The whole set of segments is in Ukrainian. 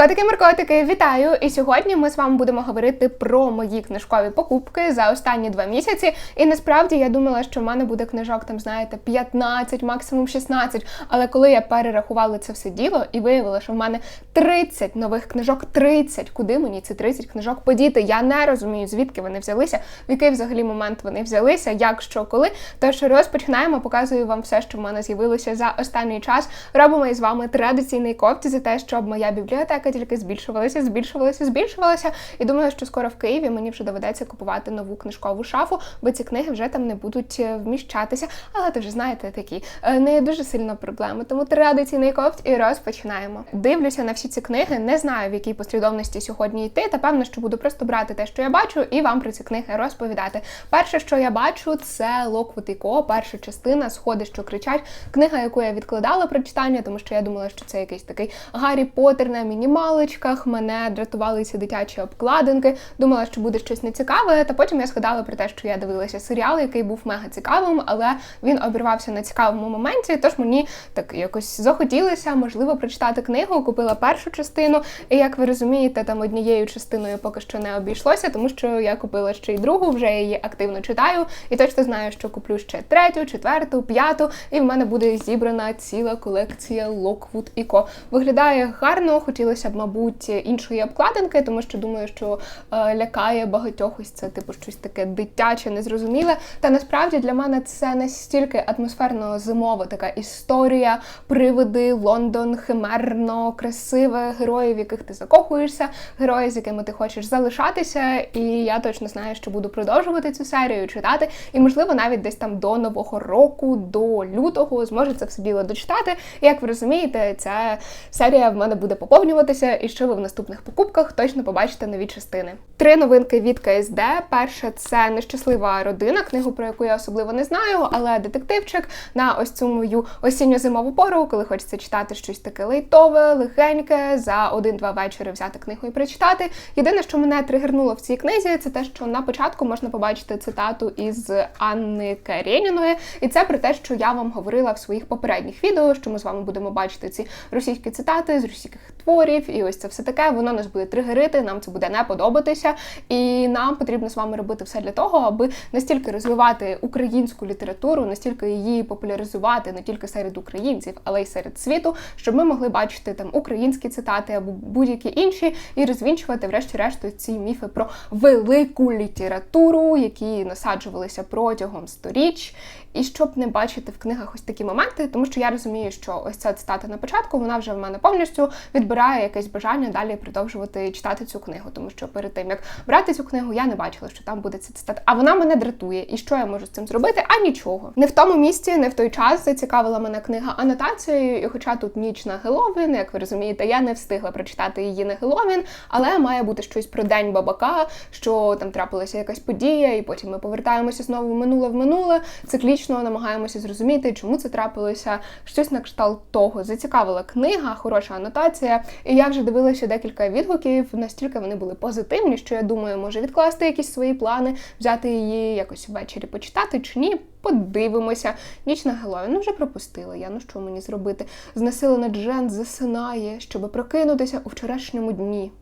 Котики маркотики, вітаю! І сьогодні ми з вами будемо говорити про мої книжкові покупки за останні два місяці. І насправді я думала, що в мене буде книжок, там знаєте, 15, максимум 16. Але коли я перерахувала це все діло і виявила, що в мене 30 нових книжок, 30, куди мені ці 30 книжок подіти? Я не розумію, звідки вони взялися, в який взагалі момент вони взялися, як що, коли. Тож розпочинаємо, показую вам все, що в мене з'явилося за останній час. Робимо із вами традиційний кофті за те, щоб моя бібліотека тільки збільшувалася, збільшувалася, збільшувалася. І думаю, що скоро в Києві мені вже доведеться купувати нову книжкову шафу, бо ці книги вже там не будуть е, вміщатися. Але ти вже знаєте, такі е, не дуже сильно проблеми. Тому традиційний кофт і розпочинаємо. Дивлюся на всі ці книги, не знаю в якій послідовності сьогодні йти. Та певно, що буду просто брати те, що я бачу, і вам про ці книги розповідати. Перше, що я бачу, це Локвуд і Ко, перша частина Сходи, що кричать. Книга, яку я відкладала про читання, тому що я думала, що це якийсь такий Гаррі Поттер на мінімалочках. Мене дратували ці дитячі обкладинки. Думала, що буде щось нецікаве. Та потім я згадала про те, що я дивилася серіал, який був мега цікавим, але він обірвався на цікавому моменті. Тож мені так якось захотілося, можливо, прочитати книгу. Купила першу частину, і як ви розумієте, там однією частиною поки що не обійшлося, тому що я купила ще й другу, вже її активно читаю, і точно знаю, що куплю ще третю, четверту, п'яту, і в мене буде зібрана ціла колекція Lockwood і Co. Виглядає гарно, хотілося мабуть, іншої обкладинки, тому що думаю, що е, лякає багатьох ось це типу щось таке дитяче, незрозуміле. Та насправді для мене це настільки атмосферно зимова така історія, привиди, Лондон, химерно, красиве, героїв, в яких ти закохуєшся, герої, з якими ти хочеш залишатися. І я точно знаю, що буду продовжувати цю серію читати. І, можливо, навіть десь там до нового року, до лютого, зможу це все діло дочитати. Як ви розумієте, ця серія в мене буде поповнюватися, і що ви в наступних покупках точно побачите нові частини. Три новинки від КСД. Перше це нещаслива родина, книгу про яку я особливо не знаю, але детективчик на ось цю мою осінньо-зимову пору, коли хочеться читати щось таке лейтове, легеньке, за один-два вечори взяти книгу і прочитати. Єдине, що мене тригернуло в цій книзі, це те, що на початку можна побачити цитату із Анни Карєніної, і це про те, що я вам говорила в своїх попередніх відео, що ми з вами будемо бачити ці російські цитати з російських творів, і ось це все таке. Воно нас буде тригерити, нам це буде не подобатися, і нам потрібно з вами робити все для того, аби настільки розвивати українську літературу, настільки її популяризувати не тільки серед українців, але й серед світу, щоб ми могли бачити там українські цитати або будь-які інші, і розвінчувати, врешті-решту, ці міфи про велику літературу, які насаджувалися протягом сторіч. І щоб не бачити в книгах ось такі моменти, тому що я розумію, що ось ця цитата на початку, вона вже в мене повністю відбирає якесь бажання далі продовжувати читати цю книгу, тому що перед тим як брати цю книгу, я не бачила, що там буде ця цитата. А вона мене дратує. І що я можу з цим зробити? А нічого. Не в тому місці, не в той час зацікавила мене книга анотацією. І хоча тут ніч на Геловін, як ви розумієте, я не встигла прочитати її на Геловін, але має бути щось про день бабака, що там трапилася якась подія, і потім ми повертаємося знову в минуле в минуле. Циклічно намагаємося зрозуміти, чому це трапилося. Щось на кшталт того. Зацікавила книга, хороша анотація. І я вже дивилася декілька відгуків. Настільки вони були позитивні, що я думаю, може відкласти якісь свої плани, взяти її якось ввечері почитати чи ні. Подивимося. Ніч на Геловін. Ну вже пропустила я. Ну що мені зробити? Знесилена Джен засинає, щоб прокинутися у вчорашньому дні.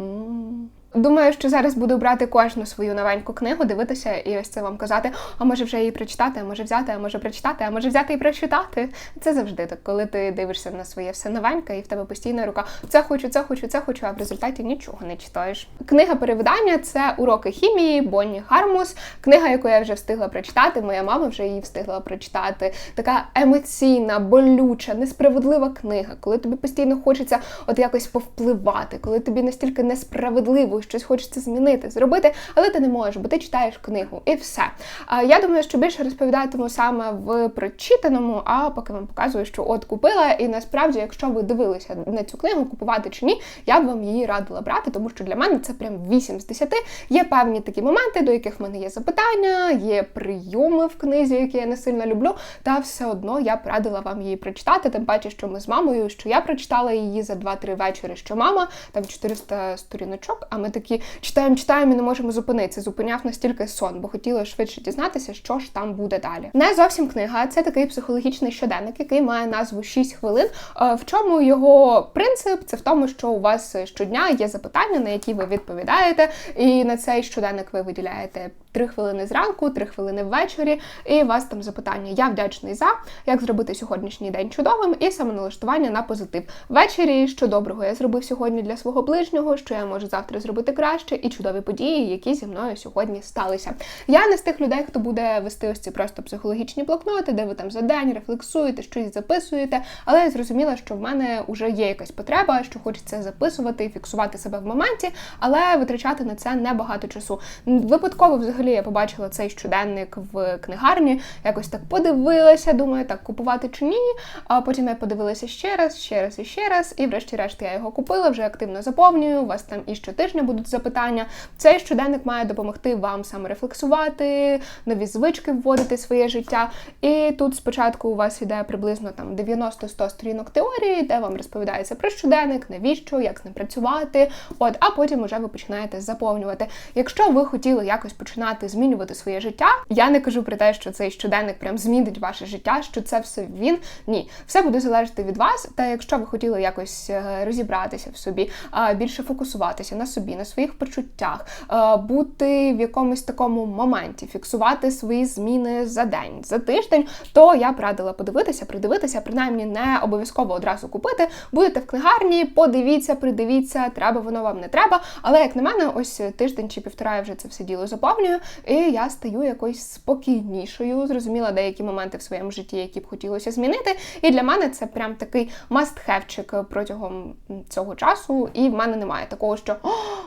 М-м. Думаю, що зараз буду брати кожну свою новеньку книгу, дивитися і ось це вам казати, а може вже її прочитати, а може взяти, а може прочитати, а може взяти і прочитати. Це завжди так, коли ти дивишся на своє все новеньке, і в тебе постійна рука це хочу, це хочу, це хочу, а в результаті нічого не читаєш. Книга перевидання це уроки хімії Бонні Хармус. Книга, яку я вже встигла прочитати. Моя мама вже її встигла прочитати. Така емоційна, болюча, несправедлива книга, коли тобі постійно хочеться от якось повпливати, коли тобі настільки несправедливо щось хочеться змінити, зробити, але ти не можеш, бо ти читаєш книгу і все. Я думаю, що більше розповідатиму саме в прочитаному, а поки вам показую, що от купила. І насправді, якщо ви дивилися на цю книгу, купувати чи ні, я б вам її радила брати, тому що для мене це прям 8 з 10. Є певні такі моменти, до яких в мене є запитання, є прийоми в книзі, які я не сильно люблю. Та все одно я б радила вам її прочитати. Тим паче, що ми з мамою, що я прочитала її за 2-3 вечори, що мама там 400 сторіночок, а ми ми такі читаємо, читаємо і не можемо зупинитися. Зупиняв настільки сон, бо хотіли швидше дізнатися, що ж там буде далі. Не зовсім книга, це такий психологічний щоденник, який має назву «6 хвилин. Е, В чому його принцип? Це в тому, що у вас щодня є запитання, на які ви відповідаєте, і на цей щоденник ви виділяєте. Три хвилини зранку, три хвилини ввечері, і у вас там запитання. Я вдячний за як зробити сьогоднішній день чудовим, і самоналаштування на позитив. Ввечері, що доброго я зробив сьогодні для свого ближнього, що я можу завтра зробити краще, і чудові події, які зі мною сьогодні сталися. Я не з тих людей, хто буде вести ось ці просто психологічні блокноти, де ви там за день рефлексуєте, щось записуєте. Але я зрозуміла, що в мене вже є якась потреба, що хочеться записувати і фіксувати себе в моменті, але витрачати на це небагато часу. Випадково взагалі я побачила цей щоденник в книгарні, якось так подивилася, думаю, так купувати чи ні. А потім я подивилася ще раз, ще раз і ще раз, і врешті-решт я його купила, вже активно заповнюю. У вас там і щотижня будуть запитання. Цей щоденник має допомогти вам саме рефлексувати, нові звички вводити в своє життя. І тут спочатку у вас іде приблизно там 90-100 сторінок теорії, де вам розповідається про щоденник, навіщо, як з ним працювати. От, а потім уже ви починаєте заповнювати. Якщо ви хотіли якось починати змінювати своє життя, я не кажу про те, що цей щоденник прям змінить ваше життя, що це все він. Ні, все буде залежати від вас. Та якщо ви хотіли якось е, розібратися в собі, більше фокусуватися на собі, на своїх почуттях, бути в якомусь такому моменті, фіксувати свої зміни за день, за тиждень, то я б радила подивитися, придивитися, принаймні не обов'язково одразу купити. Будете в книгарні, подивіться, придивіться, треба воно вам не треба. Але як на мене, ось тиждень чи півтора я вже це все діло заповнюю, і я стаю якось спокійнішою. Зрозуміла деякі моменти в своєму житті, які б хотілося змінити. І для мене це прям такий must-have-чик протягом цього часу. І в мене немає такого, що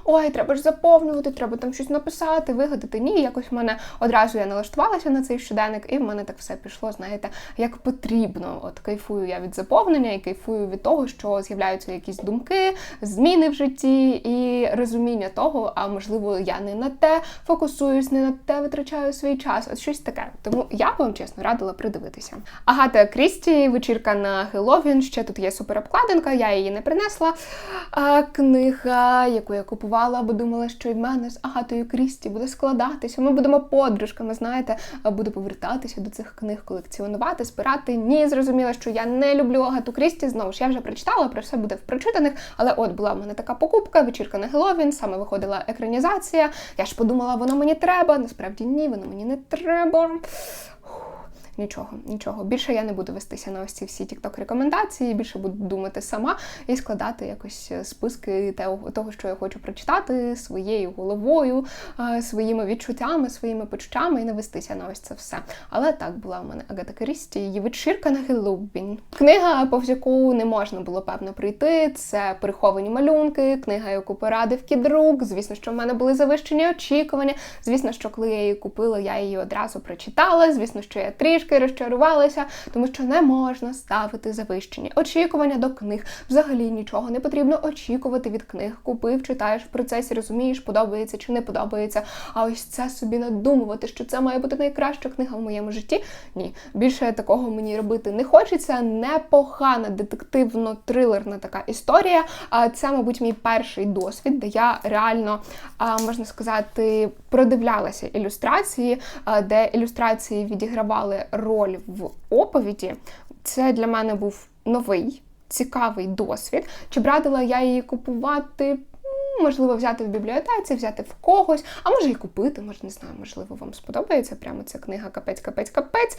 ой, треба ж заповнювати, треба там щось написати, вигадати. Ні, якось в мене одразу я налаштувалася на цей щоденник, і в мене так все пішло, знаєте, як потрібно. От кайфую я від заповнення і кайфую від того, що з'являються якісь думки, зміни в житті і розуміння того, а можливо, я не на те фокусуюсь, не на те витрачаю свій час. От щось таке. Тому я вам чесно радила придивитися. Агата Крісті, вечірка на Геловін. Ще тут є суперобкладинка, я її не принесла. А книга, яку я купувала, бо думала, що і в мене з Агатою Крісті буде складатися. Ми будемо подружками, знаєте, буду повертатися до цих книг, колекціонувати, збирати. Ні, зрозуміла, що я не люблю Агату Крісті. Знову ж я вже прочитала, про все буде в прочитаних. Але от була в мене така покупка, вечірка на Геловін, саме виходила екранізація. Я ж подумала, воно мені треба. Насправді ні, воно мені не треба. Нічого, нічого. Більше я не буду вестися на ось ці всі тікток рекомендації, більше буду думати сама і складати якось списки того, що я хочу прочитати своєю головою, своїми відчуттями, своїми почуттями і не вестися на ось це все. Але так була в мене Агата Крісті, її вечірка на Геловін. Книга, повз яку не можна було певно прийти. Це приховані малюнки, книга, яку порадив кідрук. Звісно, що в мене були завищені очікування. Звісно, що коли я її купила, я її одразу прочитала. Звісно, що я трішки трішки розчарувалася, тому що не можна ставити завищені очікування до книг. Взагалі нічого не потрібно очікувати від книг. Купив, читаєш в процесі, розумієш, подобається чи не подобається. А ось це собі надумувати, що це має бути найкраща книга в моєму житті. Ні, більше такого мені робити не хочеться. Непогана детективно-трилерна така історія. А це, мабуть, мій перший досвід, де я реально можна сказати продивлялася ілюстрації, де ілюстрації відігравали роль в оповіді. Це для мене був новий цікавий досвід. Чи брадила я її купувати? Можливо, взяти в бібліотеці, взяти в когось, а може і купити, може, не знаю, можливо, вам сподобається прямо ця книга Капець, капець, капець.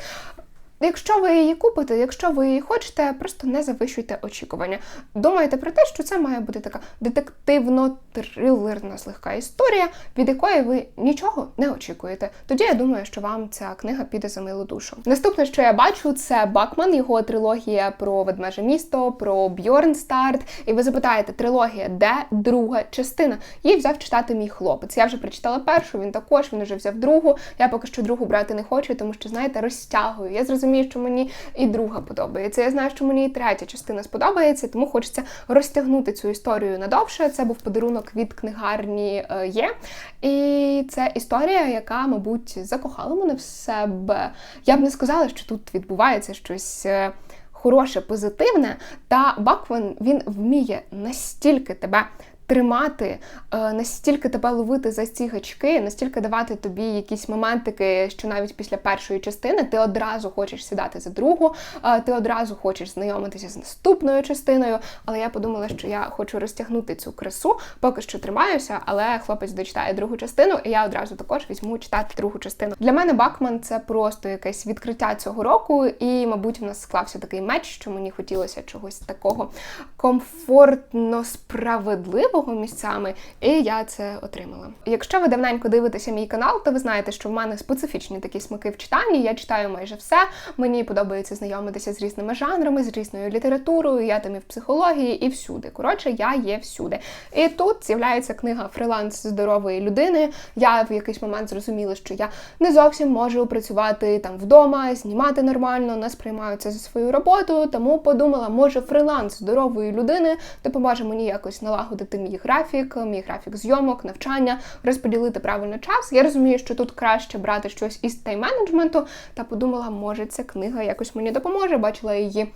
Якщо ви її купите, якщо ви її хочете, просто не завищуйте очікування. Думайте про те, що це має бути така детективно-трилерна злегка історія, від якої ви нічого не очікуєте. Тоді я думаю, що вам ця книга піде за милу душу. Наступне, що я бачу, це Бакман, його трилогія про ведмеже місто, про Бьорнстарт. І ви запитаєте, трилогія, де друга частина? Її взяв читати мій хлопець. Я вже прочитала першу, він також, він вже взяв другу. Я поки що другу брати не хочу, тому що, знаєте, розтягую. Я зрозумію розумію, що мені і друга подобається. Я знаю, що мені і третя частина сподобається, тому хочеться розтягнути цю історію надовше. Це був подарунок від книгарні е, є. І це історія, яка, мабуть, закохала мене в себе. Я б не сказала, що тут відбувається щось. Е, хороше, позитивне, та Бакван він вміє настільки тебе тримати, е, настільки тебе ловити за ці гачки, настільки давати тобі якісь моментики, що навіть після першої частини ти одразу хочеш сідати за другу, е, ти одразу хочеш знайомитися з наступною частиною. Але я подумала, що я хочу розтягнути цю красу, поки що тримаюся, але хлопець дочитає другу частину, і я одразу також візьму читати другу частину. Для мене Бакман це просто якесь відкриття цього року, і, мабуть, в нас склався такий меч, що мені хотілося чогось такого комфортно справедливого місцями, і я це отримала. Якщо ви давненько дивитеся мій канал, то ви знаєте, що в мене специфічні такі смаки в читанні. Я читаю майже все. Мені подобається знайомитися з різними жанрами, з різною літературою. Я там і в психології, і всюди. Коротше, я є всюди. І тут з'являється книга Фриланс здорової людини. Я в якийсь момент зрозуміла, що я не зовсім можу працювати там вдома, знімати нормально, не сприймаю це за свою роботу. Тому подумала, може, фриланс здорової людини допоможе мені якось налагодити мій графік, мій графік зйомок, навчання, розподілити правильно час. Я розумію, що тут краще брати щось із тайм-менеджменту, та подумала, може, ця книга якось мені допоможе. Бачила її е,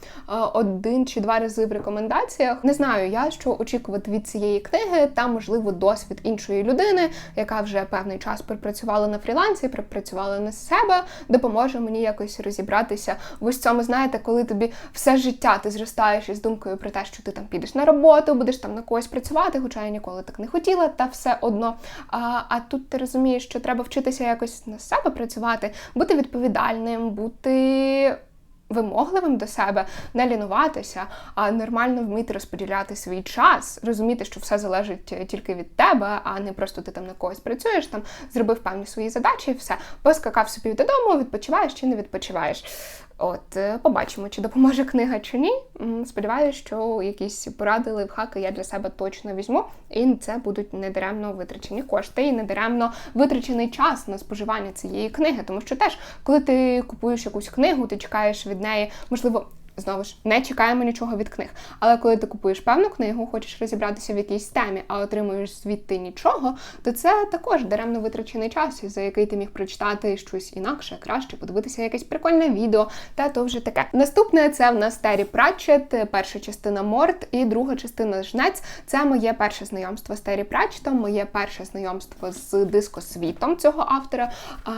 один чи два рази в рекомендаціях. Не знаю я, що очікувати від цієї книги, та можливо досвід іншої людини, яка вже певний час пропрацювала на фрілансі, пропрацювала на себе, допоможе мені якось розібратися в ось цьому. Знаєте, коли тобі все життя ти зростаєш із думкою про те, що ти там підеш на роботу, будеш там на когось працювати, хоча я ніколи так не хотіла, та все одно. А, а тут ти розумієш, що треба вчитися якось на себе працювати, бути відповідальним, бути. Вимогливим до себе, не лінуватися, а нормально вміти розподіляти свій час, розуміти, що все залежить е, тільки від тебе, а не просто ти там на когось працюєш, там зробив певні свої задачі, і все поскакав собі додому, відпочиваєш чи не відпочиваєш. От, е, побачимо, чи допоможе книга чи ні. Сподіваюся, що якісь поради, лайфхаки я для себе точно візьму, і це будуть недаремно витрачені кошти і недаремно витрачений час на споживання цієї книги. Тому що теж, коли ти купуєш якусь книгу, ти чекаєш від неї, можливо знову ж не чекаємо нічого від книг. Але коли ти купуєш певну книгу, хочеш розібратися в якійсь темі, а отримуєш звідти нічого, то це також даремно витрачений час, за який ти міг прочитати щось інакше, краще, подивитися якесь прикольне відео, та то вже таке. Наступне це в нас Террі Пратчет, перша частина Морт і друга частина Жнець. Це моє перше знайомство з Террі Пратчетом, моє перше знайомство з дискосвітом цього автора. А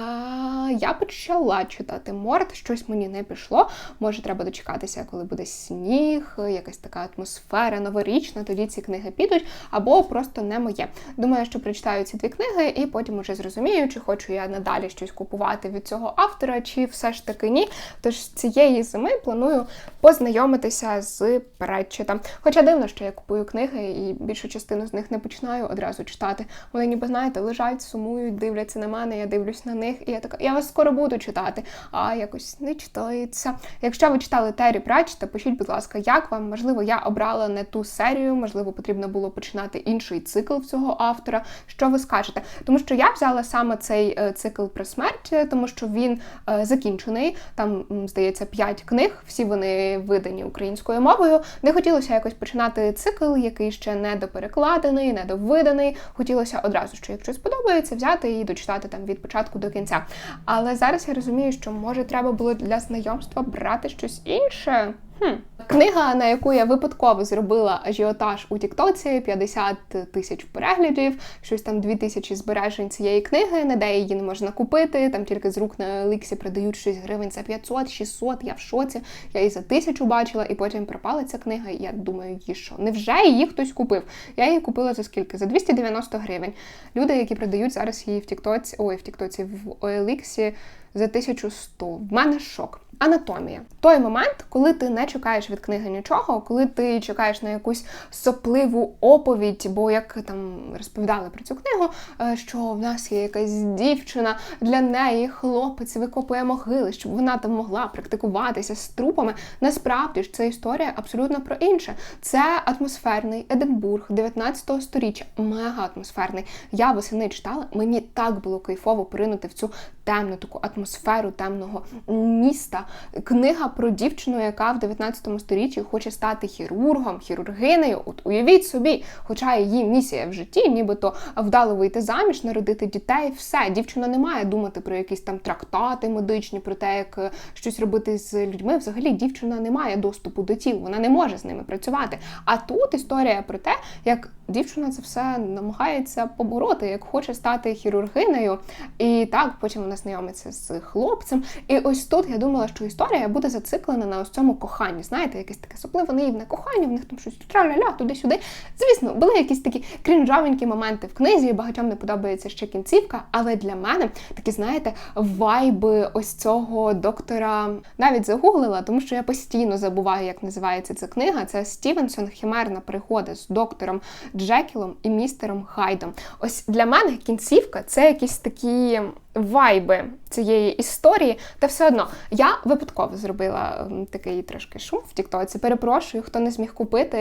я почала читати Морт, щось мені не пішло. Може, треба дочекати дочекатися, коли буде сніг, якась така атмосфера новорічна, тоді ці книги підуть, або просто не моє. Думаю, що прочитаю ці дві книги, і потім уже зрозумію, чи хочу я надалі щось купувати від цього автора, чи все ж таки ні. Тож цієї зими планую познайомитися з Претчетом. Хоча дивно, що я купую книги і більшу частину з них не починаю одразу читати. Вони ніби, знаєте, лежать, сумують, дивляться на мене, я дивлюсь на них, і я така, я вас скоро буду читати, а якось не читається. Якщо ви читали Террі Террі Пратчета, пишіть, будь ласка, як вам? Можливо, я обрала не ту серію, можливо, потрібно було починати інший цикл в цього автора. Що ви скажете? Тому що я взяла саме цей е, цикл про смерть, тому що він е, закінчений. Там, здається, п'ять книг, всі вони видані українською мовою. Не хотілося якось починати цикл, який ще не доперекладений, не довиданий. Хотілося одразу, що якщо сподобається, взяти і дочитати там від початку до кінця. Але зараз я розумію, що може треба було для знайомства брати щось інше. Sure. Хм. Книга, на яку я випадково зробила ажіотаж у Тіктоці, 50 тисяч переглядів, щось там 2 тисячі збережень цієї книги, ніде її не можна купити. Там тільки з рук на Еліксі продають щось гривень за 500, 600, Я в шоці. Я її за тисячу бачила, і потім пропала ця книга. І я думаю, її що? Невже її хтось купив? Я її купила за скільки? За 290 гривень. Люди, які продають зараз її в Тіктоці, ой, в Тіктоці в Еліксі за 1100. В мене шок. Анатомія. Той момент, коли ти не чекаєш від книги нічого, коли ти чекаєш на якусь сопливу оповідь, бо як там розповідали про цю книгу, е, що в нас є якась дівчина, для неї хлопець викопує могили, щоб вона там могла практикуватися з трупами. Насправді ж це історія абсолютно про інше. Це атмосферний Единбург 19 століття, мега атмосферний. Я восени читала, мені так було кайфово поринути в цю темну таку атмосферу темного міста. Книга про дівчину, яка в 19 сторіччі хоче стати хірургом, хірургинею. От уявіть собі, хоча її місія в житті, нібито вдало вийти заміж, народити дітей. Все, дівчина не має думати про якісь там трактати медичні, про те, як е, щось робити з людьми. Взагалі, дівчина не має доступу до тіл, вона не може з ними працювати. А тут історія про те, як дівчина це все намагається побороти, як хоче стати хірургинею. І так, потім вона знайомиться з хлопцем. І ось тут я думала, що історія буде зациклена на ось цьому коханні. Знаєте, якесь таке сопливе наївне кохання, в них там щось траля-ля, туди-сюди. Звісно, були якісь такі крінжавенькі моменти в книзі. і Багатьом не подобається ще кінцівка, але для мене такі, знаєте, вайби ось цього доктора навіть загуглила, тому що я постійно забуваю, як називається ця книга. Це Стівенсон Хімерна пригода з доктором Джекілом і містером Хайдом. Ось для мене кінцівка це якісь такі вайби цієї історії, та все одно я випадково зробила такий трошки шум в Тіктоці. Перепрошую, хто не зміг купити,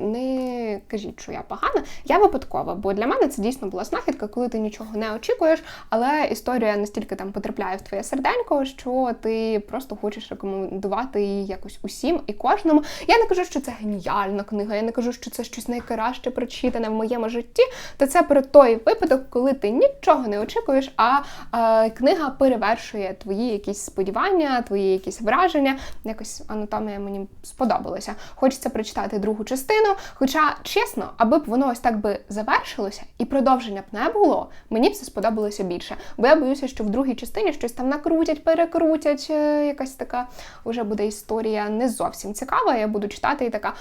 не кажіть, що я погана. Я випадкова, бо для мене це дійсно була знахідка, коли ти нічого не очікуєш, але історія настільки там потрапляє в твоє серденько, що ти просто хочеш рекомендувати її якось усім і кожному. Я не кажу, що це геніальна книга, я не кажу, що це щось найкраще прочитане в моєму житті. Та це про той випадок, коли ти нічого не очікуєш, а книга перевершує твої якісь сподівання, твої якісь враження. Якось анатомія мені сподобалася. Хочеться прочитати другу частину. Хоча, чесно, аби б воно ось так би завершилося і продовження б не було, мені б це сподобалося більше. Бо я боюся, що в другій частині щось там накрутять, перекрутять. Е, якась така вже буде історія не зовсім цікава. Я буду читати і така,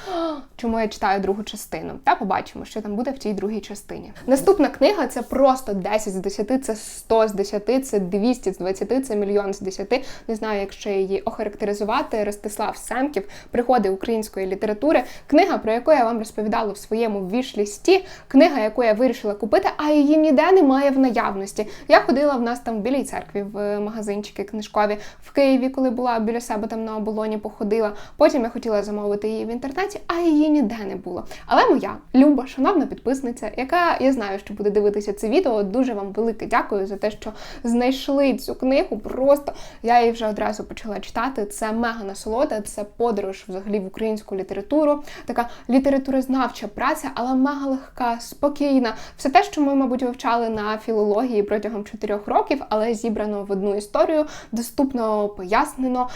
чому я читаю другу частину. Та побачимо, що там буде в цій другій частині. Наступна книга це просто 10 з 10, це 100 з 10, це 200 з 20, це мільйон з 10. Не знаю, як ще її охарактеризувати. Ростислав Семків, пригоди української літератури. Книга, про яку я вам розповідала в своєму вішлісті, книга, яку я вирішила купити, а її ніде немає в наявності. Я ходила в нас там в білій церкві в магазинчики книжкові в Києві, коли була біля себе там на оболоні, походила. Потім я хотіла замовити її в інтернеті, а її ніде не було. Але моя люба, шановна підписниця, яка я знаю, що буде дивитися це відео, дуже вам велике дякую за те, що знайшли цю книгу. Просто я її вже одразу почала читати. Це мега насолода, це подорож взагалі в українську літературу, така літературознавча праця, але мега легка, спокійна. Все те, що ми, мабуть, вивчали на філології протягом чотирьох років, але зібрано в одну історію, доступно пояснено.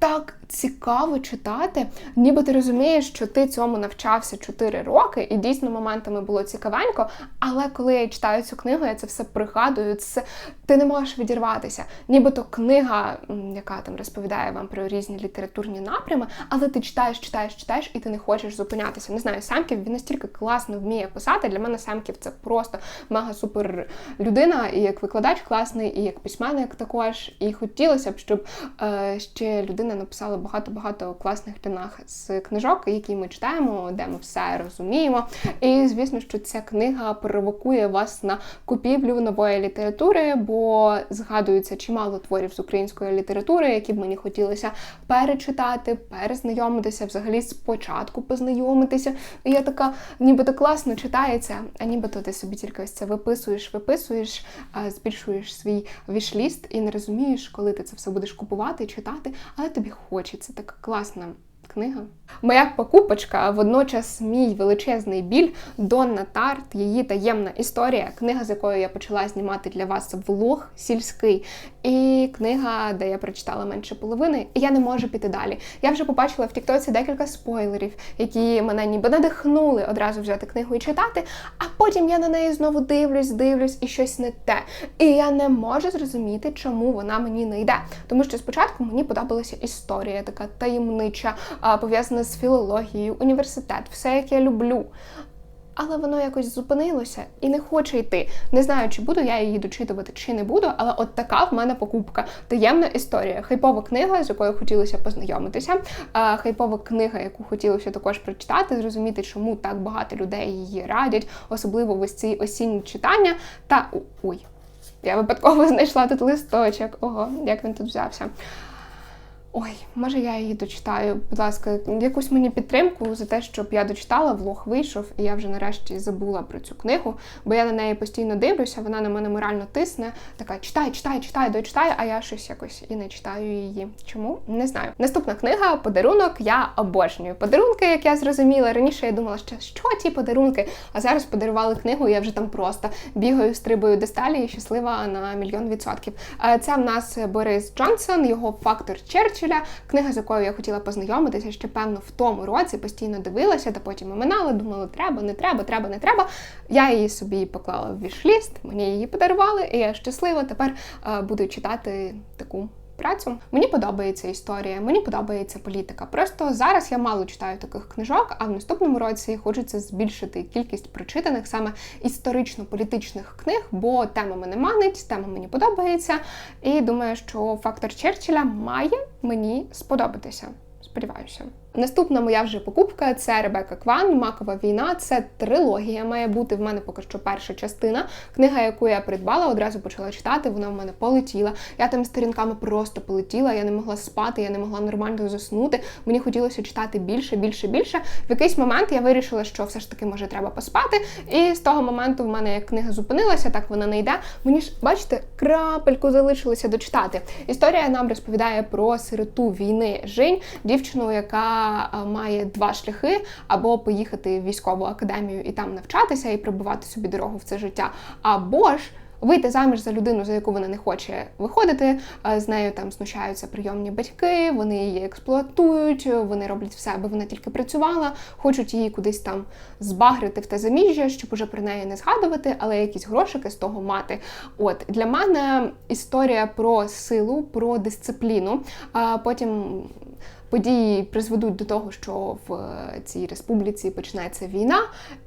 Так цікаво читати, ніби ти розумієш, що ти цьому навчався 4 роки, і дійсно моментами було цікавенько. Але коли я читаю цю книгу, я це все пригадую, це ти не можеш відірватися. Нібито книга, яка там розповідає вам про різні літературні напрями, але ти читаєш, читаєш, читаєш, і ти не хочеш зупинятися. Не знаю, Семків він настільки класно вміє писати. Для мене Семків це просто мега супер людина, і як викладач класний, і як письменник також. І хотілося б, щоб е, ще людина написала багато-багато класних для нас книжок, які ми читаємо, де ми все розуміємо. І звісно, що ця книга провокує вас на купівлю нової літератури, бо згадується чимало творів з української літератури, які б мені хотілося перечитати, перезнайомитися, взагалі спочатку познайомитися. І я така, нібито класно читається, а нібито ти собі тільки ось це виписуєш, виписуєш, збільшуєш свій вішліст і не розумієш, коли ти це все будеш купувати, читати, але тобі хочеться така класна книга. Моя покупочка, водночас мій величезний біль, Донна Тарт, її таємна історія, книга, з якою я почала знімати для вас влог сільський. І книга, де я прочитала менше половини, і я не можу піти далі. Я вже побачила в Тіктоці декілька спойлерів, які мене ніби надихнули одразу взяти книгу і читати. А потім я на неї знову дивлюсь, дивлюсь і щось не те. І я не можу зрозуміти, чому вона мені не йде. Тому що спочатку мені подобалася історія, така таємнича, пов'язана з філологією, університет, все як я люблю. Але воно якось зупинилося і не хоче йти. Не знаю, чи буду я її дочитувати, чи не буду, але от така в мене покупка. Таємна історія. Хайпова книга, з якою хотілося познайомитися. Хайпова книга, яку хотілося також прочитати, зрозуміти, чому так багато людей її радять, особливо ось ці осінні читання. Та ой, я випадково знайшла тут листочок. Ого, як він тут взявся. Ой, може я її дочитаю. Будь ласка, якусь мені підтримку за те, щоб я дочитала, влог вийшов, і я вже нарешті забула про цю книгу, бо я на неї постійно дивлюся, вона на мене морально тисне. Така читай, читай, читай, дочитай, а я щось якось і не читаю її. Чому? Не знаю. Наступна книга подарунок. Я обожнюю подарунки, як я зрозуміла. Раніше я думала, що що ті подарунки, а зараз подарували книгу, і я вже там просто бігаю, стрибаю до сталі і щаслива на мільйон відсотків. Е, Це в нас Борис Джонсон, його фактор Черчилля, книга, з якою я хотіла познайомитися ще певно в тому році, постійно дивилася, та потім оминала, думала, треба, не треба, треба, не треба. Я її собі поклала в вішліст, мені її подарували, і я щаслива. Тепер е, буду читати таку. Працю мені подобається історія, мені подобається політика. Просто зараз я мало читаю таких книжок, а в наступному році хочеться збільшити кількість прочитаних саме історично-політичних книг, бо тема мене манить, тема мені подобається. І думаю, що фактор Черчилля має мені сподобатися. Сподіваюся. Наступна моя вже покупка це Ребека Кван, Макова війна. Це трилогія. Має бути в мене поки що перша частина. Книга, яку я придбала, одразу почала читати. Вона в мене полетіла. Я там сторінками просто полетіла. Я не могла спати, я не могла нормально заснути. Мені хотілося читати більше, більше, більше. В якийсь момент я вирішила, що все ж таки може треба поспати. І з того моменту в мене як книга зупинилася, так вона не йде. Мені ж, бачите, крапельку залишилося дочитати. Історія нам розповідає про сироту війни Жінь, дівчину, яка має два шляхи: або поїхати в військову академію і там навчатися і пробувати собі дорогу в це життя, або ж. Вийти заміж за людину, за яку вона не хоче виходити, з нею там знущаються прийомні батьки, вони її експлуатують, вони роблять все, аби вона тільки працювала, хочуть її кудись там збагрити в те заміжжя, щоб уже про неї не згадувати, але якісь грошики з того мати. От для мене історія про силу, про дисципліну. Потім події призведуть до того, що в е, цій республіці почнеться війна.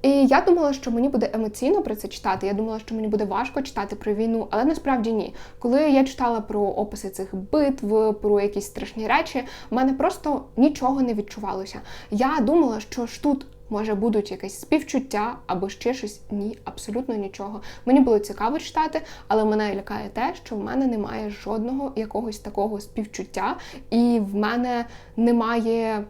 І я думала, що мені буде емоційно про це читати. Я думала, що мені буде важко читати про війну, але насправді ні. Коли я читала про описи цих битв, про якісь страшні речі, в мене просто нічого не відчувалося. Я думала, що ж тут може будуть якесь співчуття або ще щось. Ні, абсолютно нічого. Мені було цікаво читати, але мене лякає те, що в мене немає жодного якогось такого співчуття, і в мене немає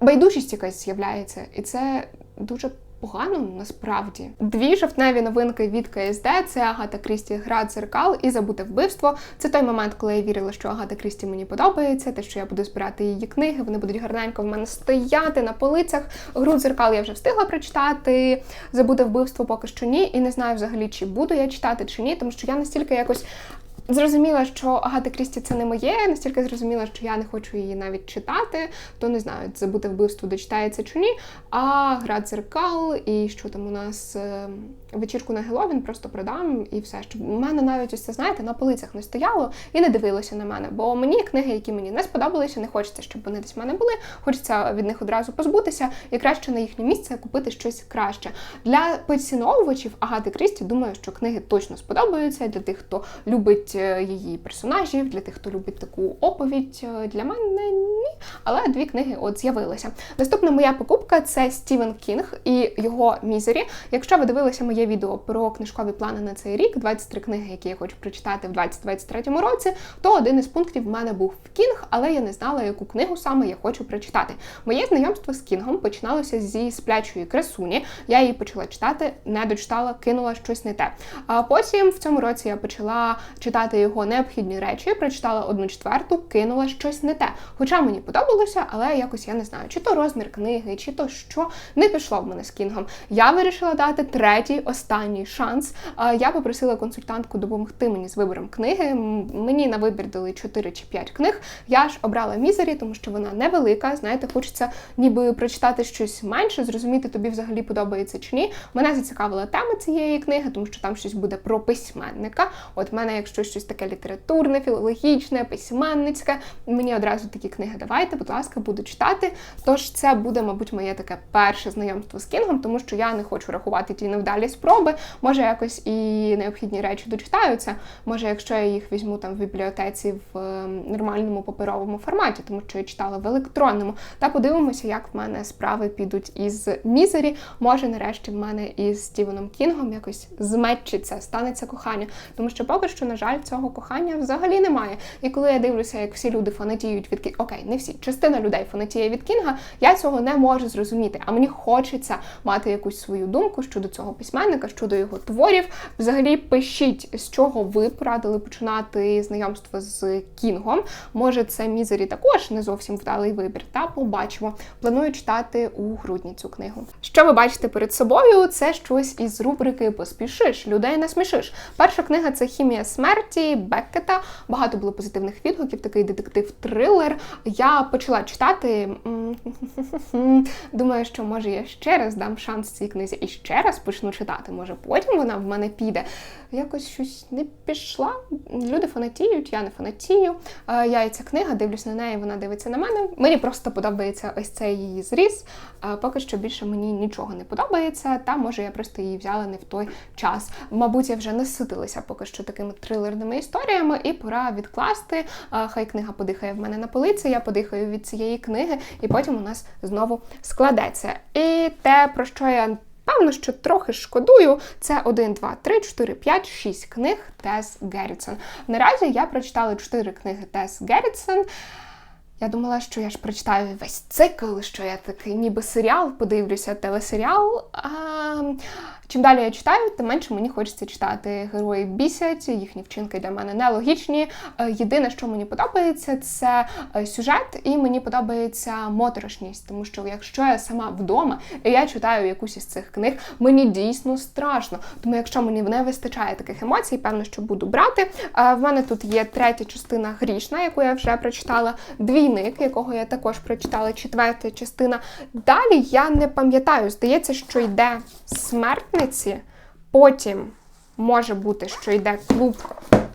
байдужість якась з'являється. І це дуже погано насправді. Дві жовтневі новинки від КСД це Агата Крісті Гра дзеркал і забуте вбивство. Це той момент, коли я вірила, що Агата Крісті мені подобається, те, що я буду збирати її книги, вони будуть гарненько в мене стояти на полицях. Гру дзеркал я вже встигла прочитати. Забуте вбивство поки що ні, і не знаю взагалі, чи буду я читати чи ні, тому що я настільки якось Зрозуміла, що Агата Крісті це не моє, настільки зрозуміла, що я не хочу її навіть читати, то не знаю, забути вбивство дочитається чи ні. А гра дзеркал і що там у нас е, вечірку на Геловін просто продам і все. Щоб у мене навіть ось це, знаєте, на полицях не стояло і не дивилося на мене. Бо мені книги, які мені не сподобалися, не хочеться, щоб вони десь в мене були. Хочеться від них одразу позбутися і краще на їхнє місце купити щось краще. Для поціновувачів Агати Крісті думаю, що книги точно сподобаються для тих, хто любить е, її персонажів, для тих, хто любить таку оповідь. Е, для мене ні. Але дві книги от з'явилися. Наступна моя покупка це Стівен Кінг і його мізері. Якщо ви дивилися моє відео про книжкові плани на цей рік, 23 книги, які я хочу прочитати в 2023 році, то один із пунктів в мене був Кінг, але я не знала, яку книгу саме я хочу прочитати. Моє знайомство з Кінгом починалося зі сплячої красуні. Я її почала читати, не дочитала, кинула щось не те. А потім в цьому році я почала читати його необхідні речі, прочитала одну четверту, кинула щось не те. Хоча мені подобалося, але якось я не знаю, чи то розмір книги, чи то що не пішло в мене з кінгом. Я вирішила дати третій останній шанс. Я попросила консультантку допомогти мені з вибором книги. Мені на вибір дали 4 чи 5 книг. Я ж обрала мізері, тому що вона невелика. Знаєте, хочеться ніби прочитати щось менше, зрозуміти, тобі взагалі подобається чи ні. Мене зацікавила тема цієї книги, тому що там щось буде про письменника. От в мене, якщо щось таке літературне, філологічне, письменницьке. Мені одразу такі книги. Давайте, будь ласка, буду читати. Тож це буде, мабуть, моє таке перше знайомство з Кінгом, тому що я не хочу рахувати ті невдалі спроби. Може, якось і необхідні речі дочитаються. Може, якщо я їх візьму там в бібліотеці в е, нормальному паперовому форматі, тому що я читала в електронному. Та подивимося, як в мене справи підуть із Мізері. Може, нарешті в мене із Стівеном Кінгом якось зметчиться, станеться кохання. Тому що поки що, на жаль, цього кохання взагалі немає. І коли я дивлюся, як всі люди фанатіють від Кінга, окей, не всі, частина людей фанатіє від Кінга, я цього не можу зрозуміти. А мені хочеться мати якусь свою думку щодо цього письменника, щодо його творів. Взагалі, пишіть, з чого ви порадили починати знайомство з Кінгом. Може, це Мізері також не зовсім вдалий вибір. Та побачимо. Планую читати у грудні цю книгу. Що ви бачите перед собою? Це щось із рубрики Поспішиш, людей насмішиш. Перша книга це Хімія смерті Беккета. Багато було позитивних відгуків, такий детектив-трилер. Я почала читати. Думаю, що може я ще раз дам шанс цій книзі і ще раз почну читати. Може, потім вона в мене піде. Якось щось не пішла. Люди фанатіють, я не фанатію. Я і ця книга, дивлюсь на неї, вона дивиться на мене. Мені просто подобається ось цей її зріз. Поки що більше мені нічого не подобається, та може я просто її взяла не в той час. Мабуть, я вже наситилася поки що такими трилерними історіями, і пора відкласти. Хай книга подихає в мене на полиці, я подихаю від цієї книги, і потім у нас знову складеться. І те, про що я. Певно, що трохи шкодую. Це 1, 2, 3, 4, 5, 6 книг Тес Геррітсон. Наразі я прочитала 4 книги Тес Геррітсон. Я думала, що я ж прочитаю весь цикл, що я такий ніби серіал, подивлюся телесеріал. А чим далі я читаю, тим менше мені хочеться читати. Герої бісять, їхні вчинки для мене нелогічні. Е, Єдине, що мені подобається, це е, сюжет, і мені подобається моторошність, тому що якщо я сама вдома і я читаю якусь із цих книг, мені дійсно страшно. Тому якщо мені не вистачає таких емоцій, певно, що буду брати. Е, В мене тут є третя частина грішна, яку я вже прочитала, двійник, якого я також прочитала, четверта частина. Далі я не пам'ятаю, здається, що йде смертниці, потім може бути, що йде клуб.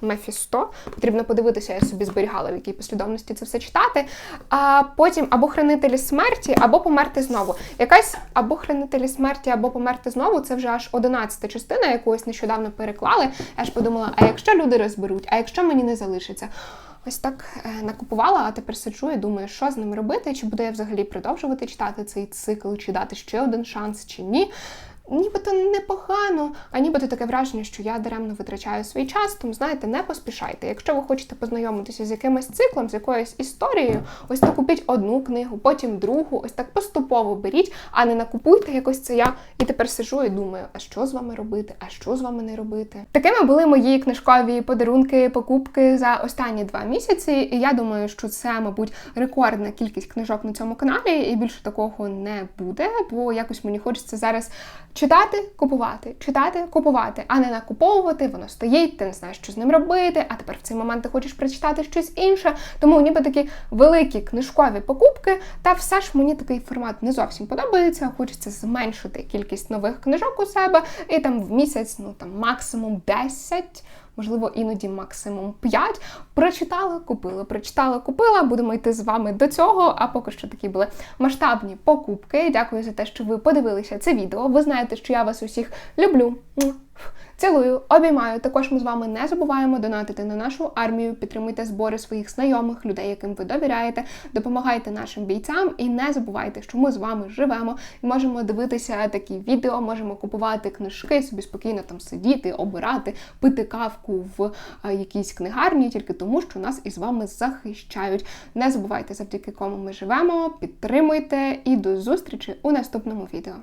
Мефісто. Потрібно подивитися, я собі зберігала, в якій послідовності це все читати. А потім або хранителі смерті, або померти знову. Якась або хранителі смерті, або померти знову це вже аж одинадцята частина, яку ось нещодавно переклали. Я ж подумала, а якщо люди розберуть, а якщо мені не залишиться? Ось так е, накупувала, а тепер сиджу і думаю, що з ним робити, чи буду я взагалі продовжувати читати цей цикл, чи дати ще один шанс, чи ні. Нібито непогано, а нібито таке враження, що я даремно витрачаю свій час, тому знаєте, не поспішайте. Якщо ви хочете познайомитися з якимось циклом, з якоюсь історією, ось так купіть одну книгу, потім другу, ось так поступово беріть, а не накупуйте якось це я. І тепер сижу і думаю, а що з вами робити, а що з вами не робити. Такими були мої книжкові подарунки, покупки за останні два місяці. І я думаю, що це, мабуть, рекордна кількість книжок на цьому каналі, і більше такого не буде, бо якось мені хочеться зараз. Читати, купувати, читати, купувати, а не накуповувати, воно стоїть, ти не знаєш, що з ним робити, а тепер в цей момент ти хочеш прочитати щось інше. Тому ніби такі великі книжкові покупки, та все ж мені такий формат не зовсім подобається. Хочеться зменшити кількість нових книжок у себе, і там в місяць, ну там максимум 10 можливо, іноді максимум 5. Прочитала, купила, прочитала, купила. Будемо йти з вами до цього. А поки що такі були масштабні покупки. Дякую за те, що ви подивилися це відео. Ви знаєте, що я вас усіх люблю. Цілую, обіймаю. Також ми з вами не забуваємо донатити на нашу армію, підтримуйте збори своїх знайомих, людей, яким ви довіряєте, допомагайте нашим бійцям і не забувайте, що ми з вами живемо і можемо дивитися такі відео, можемо купувати книжки, собі спокійно там сидіти, обирати, пити кавку в а, якійсь книгарні, тільки тому, що нас із вами захищають. Не забувайте, завдяки кому ми живемо, підтримуйте і до зустрічі у наступному відео.